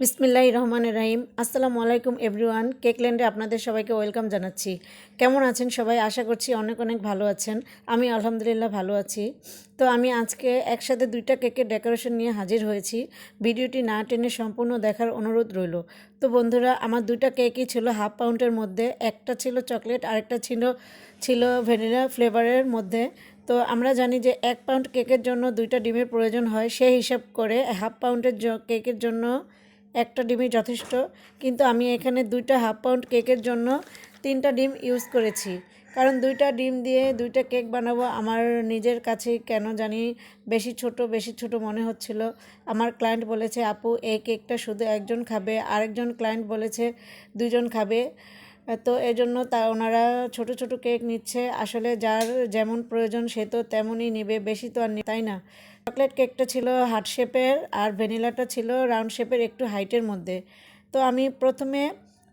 বিসমিল্লাহ রহমান রাহিম। আসসালামু আলাইকুম এভরিওয়ান। কেকল্যান্ডে আপনাদের সবাইকে ওয়েলকাম জানাচ্ছি। কেমন আছেন সবাই? আশা করছি অনেক অনেক ভালো আছেন। আমি আলহামদুলিল্লাহ ভালো আছি। তো আমি আজকে একসাথে দুইটা কেকের ডেকোরেশন নিয়ে হাজির হয়েছি। ভিডিওটি না টেনে সম্পূর্ণ দেখার অনুরোধ রইল। তো বন্ধুরা, আমার দুইটা কেকই ছিল হাফ পাউন্ডের মধ্যে। একটা ছিল চকলেট, আরেকটা ছিল ছিল ভ্যানিলা ফ্লেভারের মধ্যে। তো আমরা জানি যে এক পাউন্ড কেকের জন্য দুইটা ডিমের প্রয়োজন হয়। সেই হিসাব করে হাফ পাউন্ডের কেকের জন্য একটা ডিমই যথেষ্ট, কিন্তু আমি এখানে দুইটা হাফ পাউন্ড কেকের জন্য তিনটা ডিম ইউজ করেছি। কারণ দুইটা ডিম দিয়ে দুইটা কেক বানাবো আমার নিজের কাছে কেন জানি বেশি ছোট বেশি ছোট মনে হচ্ছিল। আমার ক্লায়েন্ট বলেছে, আপু, এই কেকটা শুধু একজন খাবে, আরেকজন ক্লায়েন্ট বলেছে দুজন খাবে। তো এই জন্য তা ওনারা ছোট ছোট কেক নিচ্ছে। আসলে যার যেমন প্রয়োজন সে তো তেমনই নেবে, বেশি তো আর তাই না? চকলেট কেকটা ছিল হার্ট শেপের আর ভ্যানিলাটা ছিল রাউন্ড শেপের একটু হাইটের মধ্যে। তো আমি প্রথমে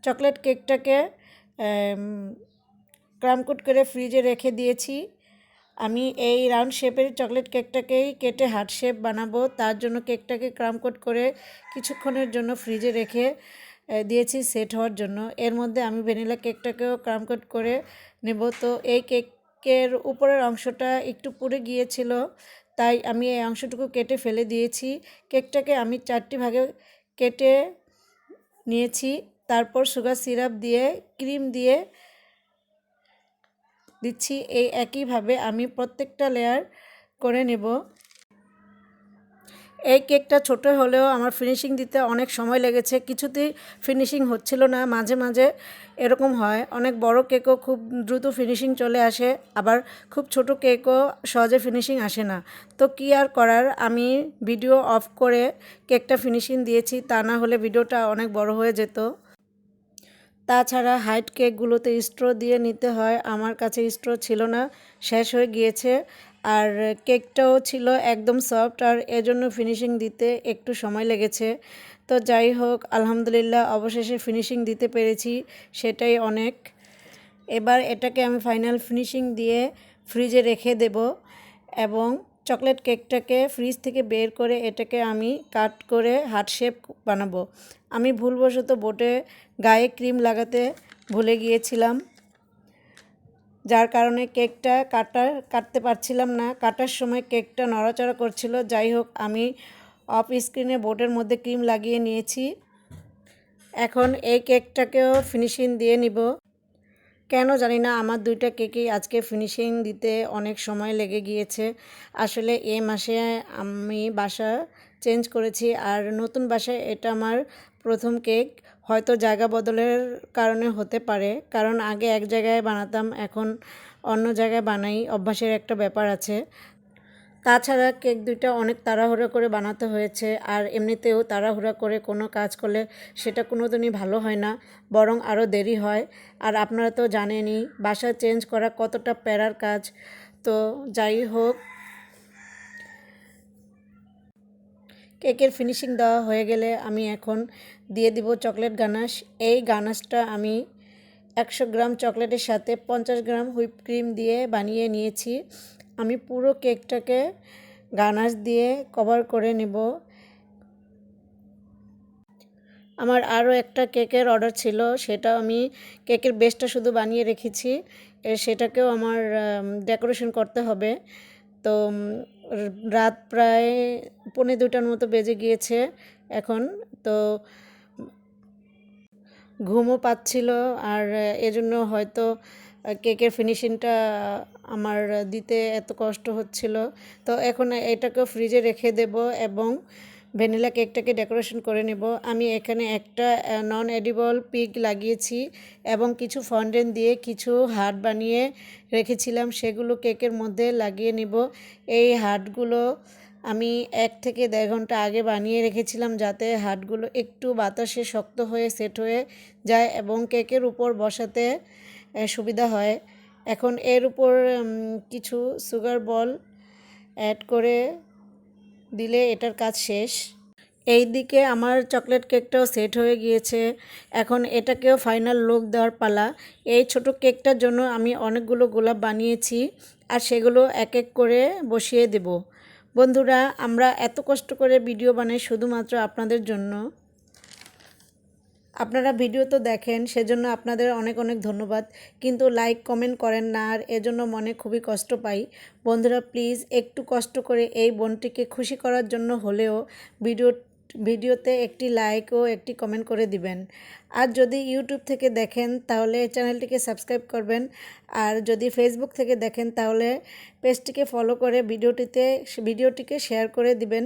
চকলেট কেকটাকে ক্রামকুট করে ফ্রিজে রেখে দিয়েছি। আমি এই রাউন্ড শেপের চকলেট কেকটাকেই কেটে হার্ট শেপ বানাবো। তার জন্য কেকটাকে ক্রামকোট করে কিছুক্ষণের জন্য ফ্রিজে রেখে দিয়েছি সেট হওয়ার জন্য। এর মধ্যে আমি ভ্যানিলা কেকটাকেও ক্রামকোট করে নেব। তো এই কেকের উপরের অংশটা একটু পুড়ে গিয়েছিল, তাই আমি এই অংশটুকু কেটে ফেলে দিয়েছি। কেকটাকে আমি চারটি ভাগে কেটে নিয়েছি। তারপর সুগার সিরাপ দিয়ে, ক্রিম দিয়ে দিচ্ছি। এই একইভাবে আমি প্রত্যেকটা লেয়ার করে নেব। এই কেকটা ছোট হলেও আমার ফিনিশিং দিতে অনেক সময় লেগেছে। কিছুতেই ফিনিশিং হচ্ছিল না, মাঝে মাঝে এরকম হয়। অনেক বড় কেকও খুব দ্রুত ফিনিশিং চলে আসে, আবার খুব ছোট কেকও সহজে ফিনিশিং আসে না। তো কী আর করার? আমি ভিডিও অফ করে কেকটা ফিনিশিং দিয়েছি, তা না হলে ভিডিওটা অনেক বড় হয়ে যেত। তাছাড়া হাইট কেকগুলোতে স্ট্র দিয়ে নিতে হয়, আমার কাছে স্ট্র ছিল না, শেষ হয়ে গিয়েছে। আর কেকটাও ছিল একদম সফট আর এজন্য ফিনিশিং দিতে একটু সময় লেগেছে। তো যাই হোক, আলহামদুলিল্লাহ অবশেষে ফিনিশিং দিতে পেরেছি, সেটাই অনেক। এবার এটাকে আমি ফাইনাল ফিনিশিং দিয়ে ফ্রিজে রেখে দেব এবং চকলেট কেকটাকে ফ্রিজ থেকে বের করে এটাকে আমি কাট করে হার্ট শেপ বানাবো। আমি ভুলবশত বোটে গায়ে ক্রিম লাগাতে ভুলে গিয়েছিলাম। যার কারণে কেকটা কাটা কাটতে পারছিলাম না। কাটার সময় কেকটা নড়াচড়া করছিল। যাই হোক, আমি অফ স্ক্রিনে বোর্ডের মধ্যে ক্রিম লাগিয়ে নিয়েছি। এখন এই কেকটাকেও ফিনিশিং দিয়ে নিব। কেন জানি না, আমার দুইটা কেকেই আজকে ফিনিশিং দিতে অনেক সময় লেগে গিয়েছে। আসলে এ মাসে আমি বাসা চেঞ্জ করেছি, আর নতুন বাসায় এটা আমার প্রথম কেক। হয়তো জায়গা বদলের কারণে হতে পারে। কারণ আগে এক জায়গায় বানাতাম, এখন অন্য জায়গায় বানাই অভ্যাসের একটা ব্যাপার আছে। তাছাড়া কেক দুইটা অনেক তাড়াহুড়া করে বানাতে হয়েছে আর এমনিতেও তাড়াহুড়া করে কোনো কাজ করলে সেটা কোনো দিনই ভালো হয় না, বরং আরও দেরি হয়। আর আপনারা তো জানেনই, বাসা চেঞ্জ করা কতটা প্যারার কাজ। তো যাই হোক কেকের ফিনিশিং দেওয়া হয়ে গেলে আমি এখন দিয়ে দিব চকলেট গানাশ। এই গানাশটা আমি একশো গ্রাম চকলেটের সাথে পঞ্চাশ গ্রাম হুইপ ক্রিম দিয়ে বানিয়ে নিয়েছি। আমি পুরো কেকটাকে গানাশ দিয়ে কভার করে নেব। আমার আরও একটা কেকের অর্ডার ছিল সেটা আমি কেকের বেসটা শুধু বানিয়ে রেখেছি। সেটাকেও আমার ডেকোরেশন করতে হবে। তো রাত প্রায় পৌনে দুটার মতো বেজে গিয়েছে এখন। তো ঘুমও পাচ্ছিল আর এজন্য হয়তো কেকের ফিনিশিংটা আমার দিতে এত কষ্ট হচ্ছিল। তো এখন এটাকে ফ্রিজে রেখে দেব এবং ভ্যানিলা কেকটাকে ডেকোরেশন করে নেব। আমি এখানে একটা নন এডিবল পিক লাগিয়েছি এবং কিছু ফন্ডেন দিয়ে কিছু হার্ট বানিয়ে রেখেছিলাম। সেগুলো কেকের মধ্যে লাগিয়ে নিব। এই হার্টগুলো আমি এক থেকে দেড় ঘণ্টা আগে বানিয়ে রেখেছিলাম যাতে হাটগুলো একটু বাতাসে শক্ত হয়ে সেট হয়ে যায় এবং কেকের উপর বসাতে সুবিধা হয়। এখন এর উপর কিছু সুগার বল অ্যাড করে দিলে এটার কাজ শেষ। এই দিকে আমার চকলেট কেকটাও সেট হয়ে গিয়েছে। এখন এটাকেও ফাইনাল লুক দেওয়ার পালা। এই ছোট কেকটার জন্য আমি অনেকগুলো গোলাপ বানিয়েছি আর সেগুলো এক এক করে বসিয়ে দেব। বন্ধুরা, আমরা এত কষ্ট করে ভিডিও বানাই শুধুমাত্র আপনাদের জন্য। আপনারা ভিডিও তো দেখেন, সেজন্য আপনাদের অনেক অনেক ধন্যবাদ। কিন্তু লাইক কমেন্ট করেন না, আর এজন্য মনে খুবই কষ্ট পাই। বন্ধুরা প্লিজ একটু কষ্ট করে এই বোনটিকে খুশি করার জন্য হলেও ভিডিও ভিডিওতে একটি লাইক ও একটি কমেন্ট করে দিবেন। আর যদি ইউটিউব থেকে দেখেন, তাহলে চ্যানেলটিকে সাবস্ক্রাইব করবেন। আর যদি ফেসবুক থেকে দেখেন, তাহলে পেজটিকে ফলো করে ভিডিওটিতে, ভিডিওটিকে শেয়ার করে দিবেন।